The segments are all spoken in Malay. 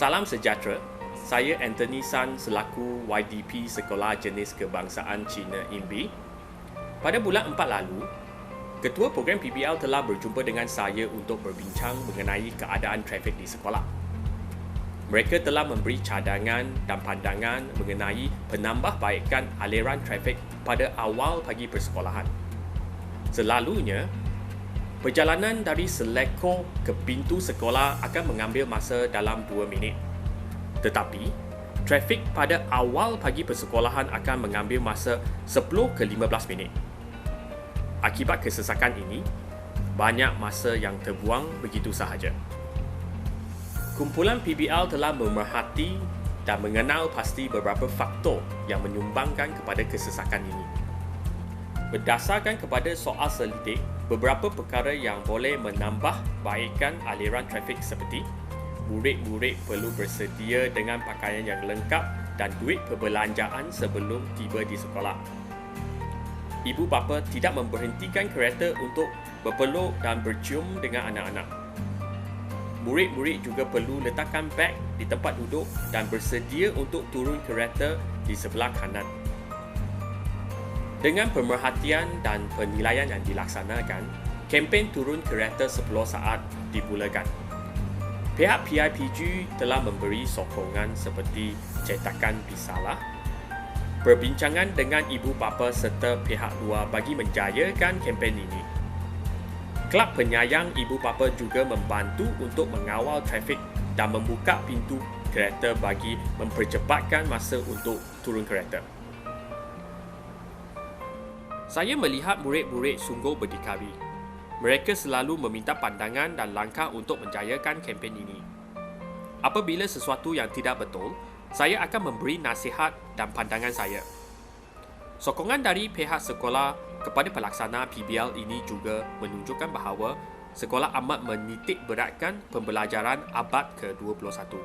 Salam sejahtera. Saya Anthony San selaku YDP Sekolah Jenis Kebangsaan Cina IMBI. Pada bulan 4 lalu, Ketua Program PBL telah berjumpa dengan saya untuk berbincang mengenai keadaan trafik di sekolah. Mereka telah memberi cadangan dan pandangan mengenai penambahbaikan aliran trafik pada awal pagi persekolahan. Selalunya, perjalanan dari selekor ke pintu sekolah akan mengambil masa dalam 2 minit. Tetapi, trafik pada awal pagi persekolahan akan mengambil masa 10 ke 15 minit. Akibat kesesakan ini, banyak masa yang terbuang begitu sahaja. Kumpulan PBL telah memerhati dan mengenal pasti beberapa faktor yang menyumbangkan kepada kesesakan ini. Berdasarkan kepada soal selidik, beberapa perkara yang boleh menambah baikkan aliran trafik seperti murid-murid perlu bersedia dengan pakaian yang lengkap dan duit perbelanjaan sebelum tiba di sekolah ibu bapa tidak memberhentikan kereta untuk berpeluk dan bercium dengan anak-anak. Murid-murid juga perlu letakkan beg di tempat duduk dan bersedia untuk turun kereta di sebelah kanan. Dengan pemerhatian dan penilaian yang dilaksanakan, kempen turun kereta 10 saat dimulakan. Pihak PIPG telah memberi sokongan seperti cetakan bisalah perbincangan dengan ibu bapa serta pihak luar bagi menjayakan kempen ini. Kelab penyayang ibu bapa juga membantu untuk mengawal trafik dan membuka pintu kereta bagi mempercepatkan masa untuk turun kereta. Saya melihat murid-murid sungguh berdikari. Mereka selalu meminta pandangan dan langkah untuk menjayakan kempen ini. Apabila sesuatu yang tidak betul, saya akan memberi nasihat dan pandangan saya. Sokongan dari pihak sekolah kepada pelaksana PBL ini juga menunjukkan bahawa sekolah amat menitik beratkan pembelajaran abad ke-21.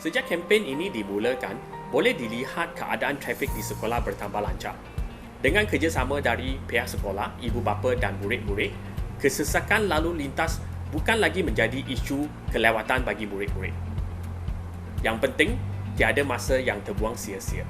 Sejak kempen ini dimulakan, boleh dilihat keadaan trafik di sekolah bertambah lancar. Dengan kerjasama dari pihak sekolah, ibu bapa dan murid-murid, kesesakan lalu lintas bukan lagi menjadi isu kelewatan bagi murid-murid. Yang penting, tiada masa yang terbuang sia-sia.